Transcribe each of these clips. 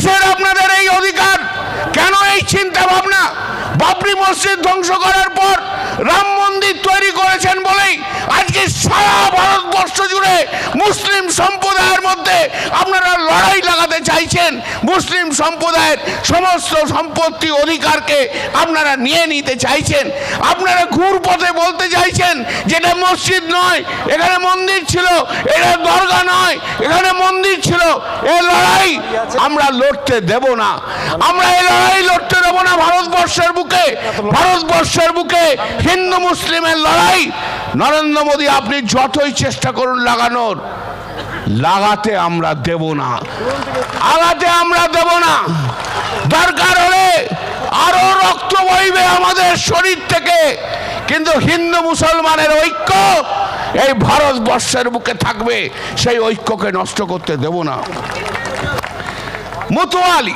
কিসের আপনাদের এই অধিকার। কেন এই চিন্তা ভাবনা বাবরি মসজিদ ধ্বংস করার পর রাম মন্দির তৈরি করেছেন বলেই আজকে সারা ভারতবর্ষ জুড়ে মুসলিম সম্প্রদায়ের মধ্যে আপনারা লড়াই লাগাতে চাইছেন, মুসলিম সম্প্রদায়ের সমস্ত সম্পত্তি অধিকারকে আপনারা নিয়ে নিতে চাইছেন। আপনারা ঘুর পথে বলতে চাইছেন যেটা মসজিদ নয়, এখানে মন্দির ছিল, এটা দরগা নয়, এখানে মন্দির ছিল, এ লড়াই আমরা লড়তে দেব না। আমরা এই লড়াই লড়তে দেব না ভারতবর্ষের বুকে। ভারতবর্ষের বুকে হিন্দু মুসলিমের লড়াই নরেন্দ্র মোদী, আপনি যতই চেষ্টা করুন লাগানোর, লাগাতে আমরা দেব না। আগাতে আমরা দেব না। দরকার হলে আরও রক্ত বইবে আমাদের শরীর থেকে। কিন্তু হিন্দু মুসলমানের ঐক্য এই ভারতবর্ষের বুকে থাকবে, সেই ঐক্যকে নষ্ট করতে দেব না। মুতুয়ালি,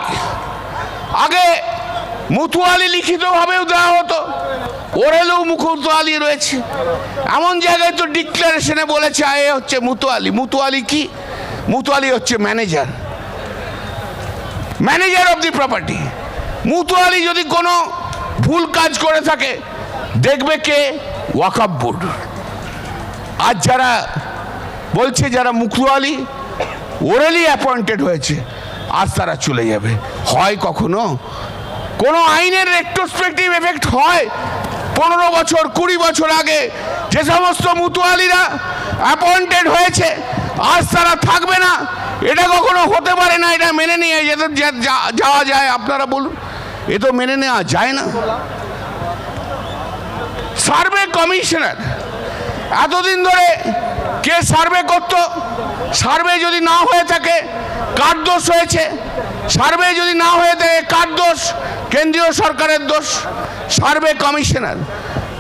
আগে মুতুয়ালি লিখিতভাবেও দেওয়া হতো। ওরেলেও মুখুতুয়ালি রয়েছে। এমন জায়গায় তো ডিক্লারেশনে বলেছে এ হচ্ছে মুতুয়ালি। মুতুয়ালি কি? মুতুয়ালি হচ্ছে manager. Manager of the property. মুতুয়ালি যদি কোনো ভুল কাজ করে থাকে, দেখবে কে? ওয়াকাপ বোর্ড। আজ যারা বলছে যারা মুখুয়ালি ওরেলি অ্যাপয়েন্টেড হয়েছে আজ তারা চলে যাবে। হয় কখনো? কোনো আইনের রেট্রোস্পেক্টিভ এফেক্ট হয়? পনেরো বছর, কুড়ি বছর আগে যে সমস্ত মুতুয়ালিরা অ্যাপয়েন্টেড হয়েছে, আজ তারা থাকবে না। এটা কখনো হতে পারে না, এটা মেনে নিয়ে যেতে যাওয়া যায়, আপনারা বলুন। এ তো মেনে নেওয়া যায় না। সার্ভে কমিশনার, এতদিন ধরে কে সার্ভে করত? সার্ভে যদি না হয়ে থাকে, কার দোষ হয়েছে? সার্ভে যদি না হয়ে থাকে, কার দোষ? কেন্দ্রীয় সরকারের দোষ, সার্ভে কমিশনার।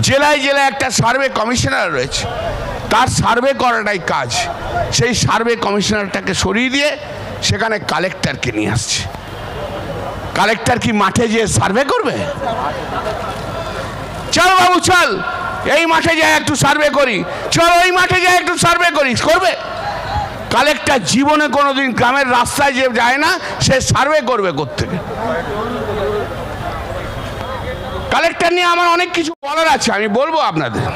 জেলায় জেলায় একটা সার্ভে কমিশনার রয়েছে। তার সার্ভে করাটাই কাজ। সেই সার্ভে কমিশনারটাকে সরিয়ে দিয়ে সেখানে কালেক্টরকে নিয়ে আসছে। কালেক্টর কি মাঠে যেয়ে সার্ভে করবে? চল বাবু, চল। এই মাঠে যাই একটু সার্ভে করি। চল ওই মাঠে যাই একটু সার্ভে করি। করবে? কালেক্টর জীবনে কোনোদিন গ্রামের রাস্তায় যে যায় না, সে সার্ভে করবে কোত্থেকে? কালেক্টর নিয়ে আমার অনেক কিছু বলার আছে, আমি বলব আপনাদের।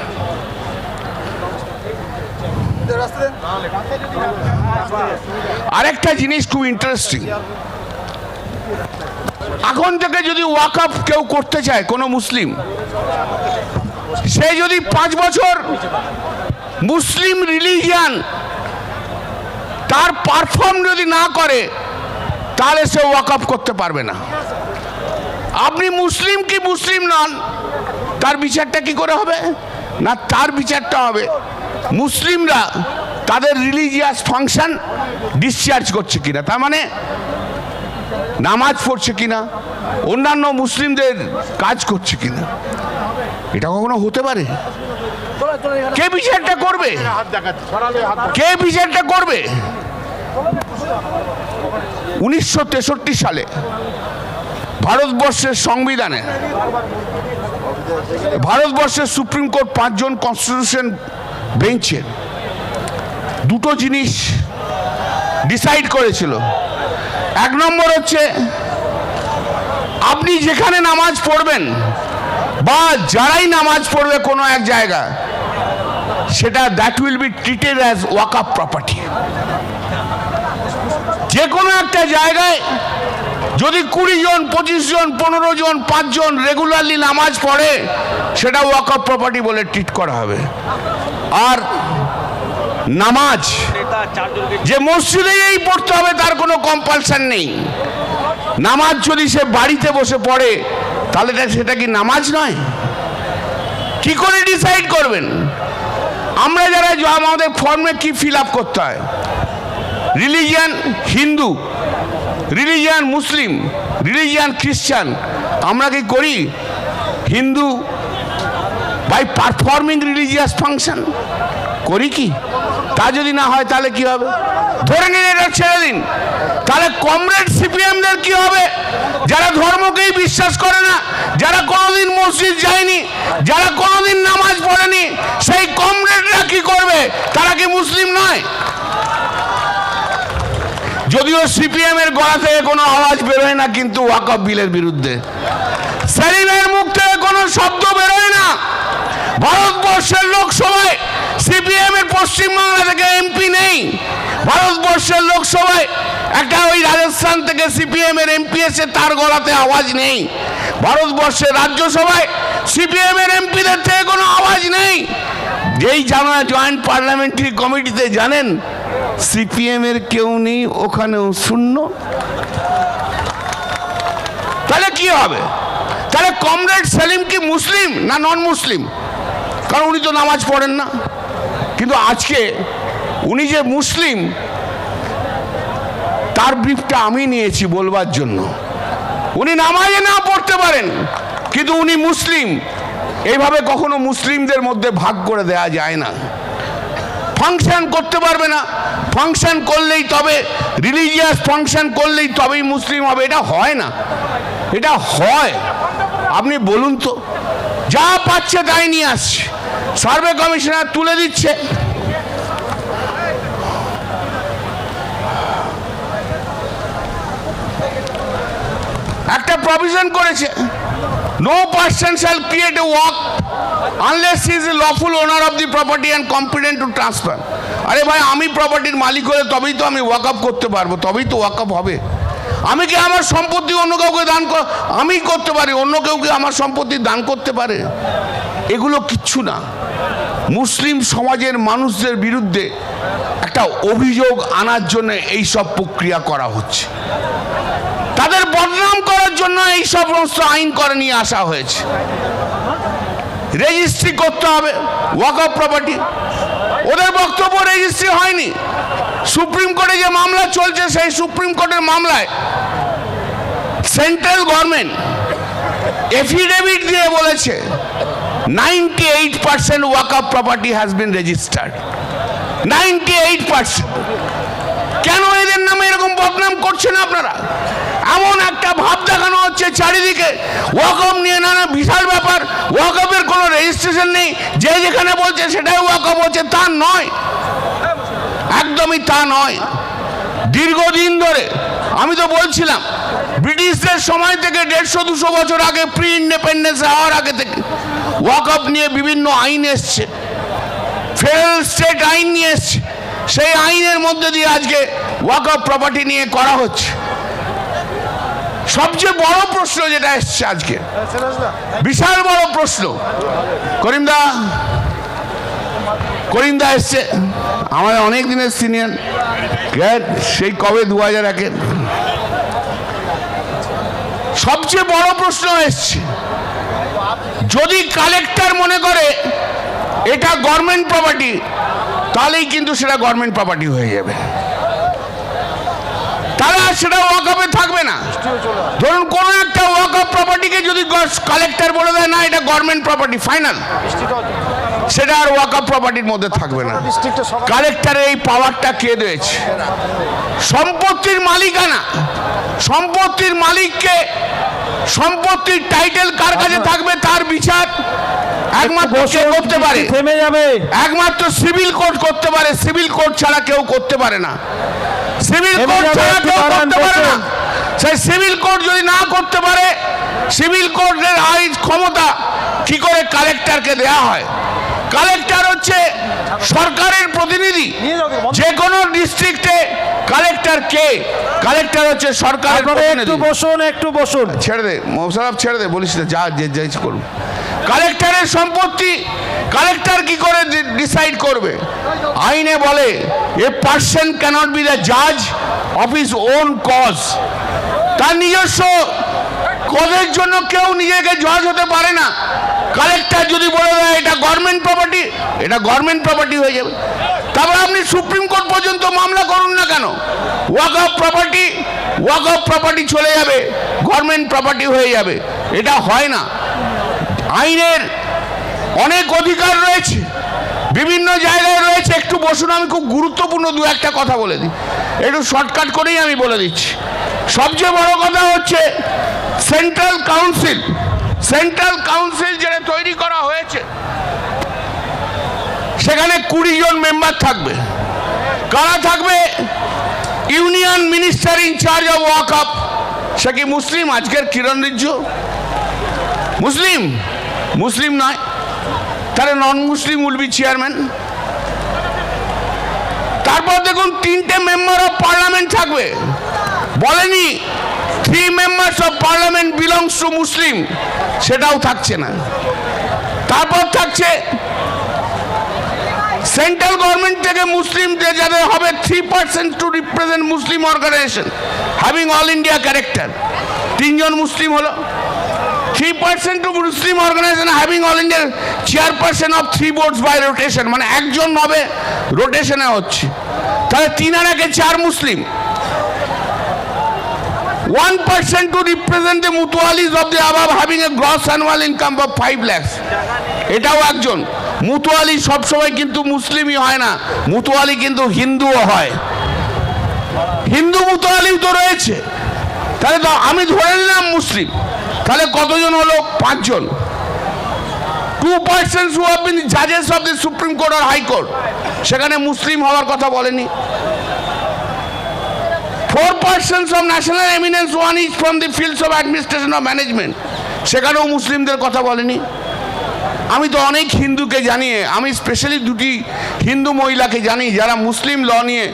আরেকটা জিনিস খুব ইন্টারেস্টিং এখন থেকে যদি ওয়াকআপ কেউ করতে চায়, কোনো মুসলিম, সে যদি পাঁচ বছর মুসলিম রিলিজিয়ান তার পারফর্ম যদি না করে, তাহলে সে ওয়াকআপ করতে পারবে না। আপনি মুসলিম কি মুসলিম নন? তার বিচারটা কি করে হবে? না, তার বিচারটা হবে। মুসলিমরা তাদের রিলিজিয়াস ফাংশন ডিসচার্জ করছে কিনা, তার মানে নামাজ পড়ছে কিনা, অন্যান্য মুসলিমদের কাজ করছে কিনা, এটা কখনো হতে পারে? কে বিচারটা করবে? কে বিচারটা করবে? উনিশশো তেষট্টি সালে ভারতবর্ষের সংবিধানে, ভারতবর্ষের সুপ্রিম কোর্ট পাঁচজন কনস্টিটিউশন বেঞ্চের দুটো জিনিস ডিসাইড করেছিল। এক নম্বর হচ্ছে, আপনি যেখানে নামাজ পড়বেন বা যারাই নামাজ পড়বে কোনো এক জায়গা, সেটা that will be treated as waqf property যে কোনো একটা জায়গায় যদি কুড়ি জন, পঁচিশ জন, পনেরো জন পাঁচজন রেগুলারলি নামাজ পড়ে, সেটা ওয়াক আপ প্রপার্টি বলে ট্রিট করা হবে। আর নামাজ, যে মসজিদেই পড়তে হবে, তার কোনো কম্পালশন নেই। নামাজ যদি সে বাড়িতে বসে পড়ে, তাহলে সেটা কি নামাজ নয়? কি করে ডিসাইড করবেন? আমরা যারা আমাদের ফর্মে কি ফিল আপ করতে হয়? Religion Hindu religion Muslim religion Christian আমরা কি করি? Hindu by performing religious function করি কি? তা যদি না হয় তাহলে কি হবে? ধরে নিন এটা ছেড়ে দিন। তাহলে কমরেড সিপিএমদের কি হবে? যারা ধর্মকেই বিশ্বাস করে না, যারা কোনোদিন মসজিদ যায়নি, যারা কোনোদিন নামাজ পড়েনি, সেই কমরেডরা কি করবে? তারা কি মুসলিম নয়? যদিও সিপিএম এর গলা থেকে কোনো আওয়াজ বেরোয় না, কিন্তু ওয়াকফ বিলের বিরুদ্ধে। সেলিমের মুখ থেকে কোনো শব্দ বেরোয় না। ভারতবর্ষের লোকসভায় সিপিএম এর পশ্চিমবাংলা থেকে এমপি নেই। ভারতবর্ষের লোকসভায় একটা ওই রাজস্থান থেকে সিপিএম এর এমপি এসে তার গলাতে আওয়াজ নেই। ভারতবর্ষের রাজ্যসভায় সিপিএম এর এমপিদের থেকে কোনো আওয়াজ নেই। যেই জানা জয়েন্ট পার্লামেন্টারি কমিটিতে জানেন সিপিএম এর কেউ নেই, ওখানেও শূন্য। তাহলে কি হবে? তাহলে কমরেড সেলিম কি মুসলিম না নন মুসলিম কারণ উনি তো নামাজ পড়েন না। কিন্তু আজকে উনি যে মুসলিম, তার ব্রিফটা আমি নিয়েছি বলবার জন্য। উনি নামাজে না পড়তে পারেন, কিন্তু উনি মুসলিম। এইভাবে কখনো মুসলিমদের মধ্যে ভাগ করে দেয়া যায় না। ফাংশন করতে পারবে না। ফাংশন করলেই তবে রিলিজিয়াস ফাংশন করলেই তবেই মুসলিম হবে। এটা হয় না। এটা হয়। আপনি বলুন তো, যা পাচ্ছে তাই নিয়ে আসছে। সার্ভে কমিশনার তুলে দিচ্ছে। একটা প্রভিশন করেছে। No person shall create a waqf unless is a lawful owner of the property and competent to transfer আরে ভাই, আমি প্রপার্টির মালিক হলে তবেই তো আমি ওয়াক আপ করতে পারব, তবেই তো ওয়াক আপ হবে। আমি কি আমার সম্পত্তি অন্য কাউকে দান আমি করতে পারি, অন্য কেউ কি আমার সম্পত্তি দান করতে পারে? এগুলো কিচ্ছু না। মুসলিম সমাজের মানুষদের বিরুদ্ধে একটা অভিযোগ আনার জন্য এই সব প্রক্রিয়া করা হচ্ছে। তাদের বদনাম করার জন্য এই সব সমস্ত আইন করে নিয়ে আসা হয়েছে। রেজিস্ট্রি করতে হবে ওয়াক অফ প্রপার্টি ওদের বক্তব্য রেজিস্ট্রি হয়নি। সুপ্রিম কোর্টে যে মামলা চলছে, সেই সুপ্রিম কোর্টের মামলায় সেন্ট্রাল গভর্নমেন্ট এফিডেভিট দিয়ে বলেছে ninety eight percent waqf of property has been registered ninety eight percent কেন এদের নামে এরকম বদনাম করছেন আপনারা? এমন একটা ভাব দেখানো হচ্ছে চারিদিকে। ওয়াকফ নিয়ে নানা বিশাল ব্যাপার। ওয়াকফের কোনো রেজিস্ট্রেশন নেই। যে যেখানে বলছে সেটাই ওয়াকফ হচ্ছে, তা নয়। একদমই তা নয়। দীর্ঘদিন ধরে, আমি তো বলছিলাম, ব্রিটিশদের সময় থেকে দেড়শো দুশো বছর আগে প্রি ইন্ডিপেন্ডেন্স হওয়ার আগে থেকে ওয়াকফ নিয়ে বিভিন্ন আইন এসছে। ফেডারেল স্টেট আইন নিয়ে এসছে। সেই আইনের মধ্যে দিয়ে আজকে ওয়াকফ প্রপার্টি নিয়ে করা হচ্ছে। সবচেয়ে বড় প্রশ্ন যেটা এসছে আজকে। বিশাল বড় প্রশ্ন। করিমদা করিমদা এসছে। আমার অনেক দিনের সিনিয়র সেই কবে দু হাজার একের সবচেয়ে বড় প্রশ্ন এসছে। যদি কালেক্টর মনে করে এটা গভর্নমেন্ট প্রপার্টি তাহলেই কিন্তু সেটা গভর্নমেন্ট প্রপার্টি হয়ে যাবে। তারা সেটা ওয়াকআপে থাকবে না ধরুন কোনো একটা ওয়াকআপ প্রপার্টিকে যদি কালেক্টর বলে দেয় না এটা গভর্নমেন্ট প্রপার্টি ফাইনাল সেটা আর ওয়াকআপ প্রপার্টির মধ্যে থাকবে না। কালেক্টরের এই পাওয়ারটা কে দিয়েছে? সম্পত্তির মালিকানা। সম্পত্তির মালিককে সম্পত্তির টাইটেল কার কাছে থাকবে তার বিচার একমাত্র কে করতে পারে? থেমে যাবে। একমাত্র সিভিল কোর্ট করতে পারে সিভিল কোর্ট ছাড়া কেউ করতে পারে না। সিভিল কোর্ট ছাড়া কেউ করতে পারে না। সেই সিভিল কোর্ট যদি না করতে পারে সিভিল কোর্টের আইন ক্ষমতা কি করে কালেক্টরকে দেয়া হয়? কালেক্টর হচ্ছে সরকারের প্রতিনিধি। যে কোনো ডিস্ট্রিক্টে কালেক্টর কে? কালেক্টর হচ্ছে সরকারের একটু বসুন একটু বসুন। ছেড়ে দে মৌসালাম ছেড়ে দে বলিস না যা যে যাই করুন কালেক্টরের সম্পত্তি কালেক্টর কি করে ডিসাইড করবে? আইনে বলে a person cannot be the জাজ অফ হিজ ওন কজ তার নিজস্ব কজের জন্য কেউ নিজেকে জজ হতে পারে না। কালেক্টর যদি বলে দেয়, এটা গভর্নমেন্ট প্রপার্টি এটা গভর্নমেন্ট প্রপার্টি হয়ে যাবে। তারপর আপনি সুপ্রিম কোর্ট পর্যন্ত মামলা করুন না কেন? Waqf of property waqf of property চলে যাবে গভর্নমেন্ট প্রপার্টি হয়ে যাবে। এটা হয় না। আইনের অনেক অধিকার রয়েছে। বিভিন্ন জায়গায় রয়েছে। একটু বসুন, আমি খুব গুরুত্বপূর্ণ দু একটা কথা বলে দিই। একটু শর্টকাট করেই আমি বলে দিচ্ছি। সবচেয়ে বড় কথা হচ্ছে সেন্ট্রাল কাউন্সিল সেন্ট্রাল কাউন্সিল যেটা তৈরি করা হয়েছে, সেখানে কুড়ি জন মেম্বার থাকবে। কারা থাকবে? Union minister in charge of waqf সে কি মুসলিম? আজকের কিরণ রিজ্জু? মুসলিম? মুসলিম নয়। তাহলে non Muslim will be chairman তারপর দেখুন, তিনটে মেম্বার অফ পার্লামেন্ট থাকবে। বলেনি। Three members of parliament belongs to Muslim সেটাও থাকছে না। তারপর থাকছে সেন্ট্রাল গভর্নমেন্ট থেকে মুসলিম যে যাদের হবে three percent to represent Muslim organisation having all India character তিনজন মুসলিম হলো। Three percent to Muslim organisation having all India chairperson of three boards by rotation মানে একজন হবে রোটেশনে হচ্ছে। তাহলে তিন আর একে চার Muslim one percent to represent the mutawallis of the awqaf having a gross annual income of five lakhs এটাও একজন। মুতুয়ালি সবসময় কিন্তু মুসলিমই হয় না। মুতুয়ালি কিন্তু হিন্দুও হয়। হিন্দু মুতুয়ালিও তো রয়েছে। তাহলে তো আমি ধরে নিলাম মুসলিম। তাহলে কতজন হলো? পাঁচজন। Two percent who have been জাজেস of the supreme court আর হাইকোর্ট সেখানে মুসলিম হওয়ার কথা বলেনি। Four percents of national eminence one is from the fields of administration of management সেখানেও মুসলিমদের কথা বলেনি। আমি তো অনেক হিন্দুকে জানিয়ে, আমি স্পেশালি দুটি হিন্দু মহিলাকে জানি যারা মুসলিম ল নিয়ে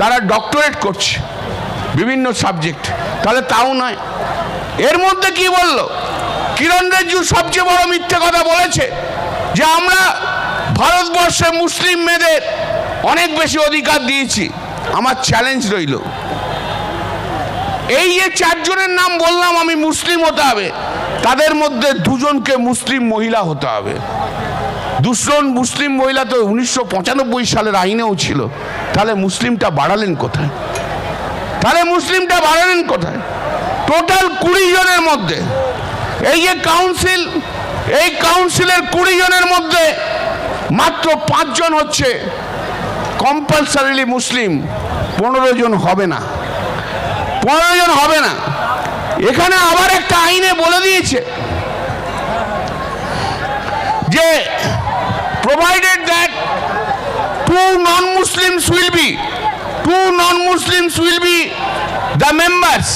তারা ডক্টরেট করছে বিভিন্ন সাবজেক্ট তাহলে তাও নয়। এর মধ্যে কি বলল? কিরণ রেজ্জু সবচেয়ে বড় মিথ্যে কথা বলেছে যে আমরা ভারতবর্ষে মুসলিম মেয়েদের অনেক বেশি অধিকার দিয়েছি। আমার চ্যালেঞ্জ রইল। এই যে চারজনের নাম বললাম, আমি মুসলিম হতে হবে। তাদের মধ্যে দুজনকে মুসলিম মহিলা হতে হবে। দুজন মুসলিম মহিলা তো উনিশশো পঁচানব্বই সালের আইনেও ছিল। তাহলে মুসলিমটা বাড়ালেন কোথায়? তাহলে মুসলিমটা বাড়ালেন কোথায়? টোটাল কুড়ি জনের মধ্যে। এই যে কাউন্সিল, এই কাউন্সিলের কুড়ি জনের মধ্যে মাত্র পাঁচজন হচ্ছে কম্পালসারিলি মুসলিম। পনেরো জন হবে না। পনেরো জন হবে না। এখানে আবার একটা আইনে বলে দিয়েছে যে provided that two non Muslims will be two non Muslims will be the members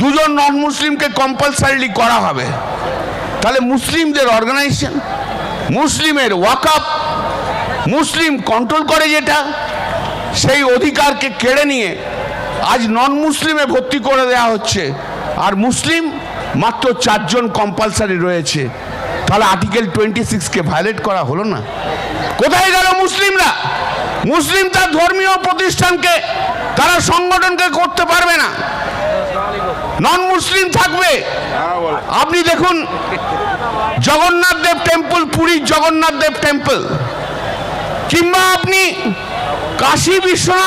দুজন নন মুসলিমকে কম্পালসারিলি করা হবে। তাহলে মুসলিমদের অর্গানাইজেশন মুসলিমের ওয়াকআপ মুসলিম কন্ট্রোল করে যেটা, সেই অধিকারকে কেড়ে নিয়ে আজ নন মুসলিমে ভর্তি করে দেওয়া হচ্ছে। আর মুসলিম মাত্র চারজন কম্পালসারি রয়েছে। তাহলে আর্টিকেল টোয়েন্টি সিক্সকে ভায়োলেট করা হলো না? কোথায় গেল মুসলিমরা মুসলিম তার ধর্মীয় প্রতিষ্ঠানকে, তারা সংগঠনকে করতে পারবে না। নন মুসলিম থাকবে। আপনি দেখুন, জগন্নাথ দেব টেম্পল পুরীর জগন্নাথ দেব টেম্পল কিংবা আপনি কাশী বিশ্বনাথ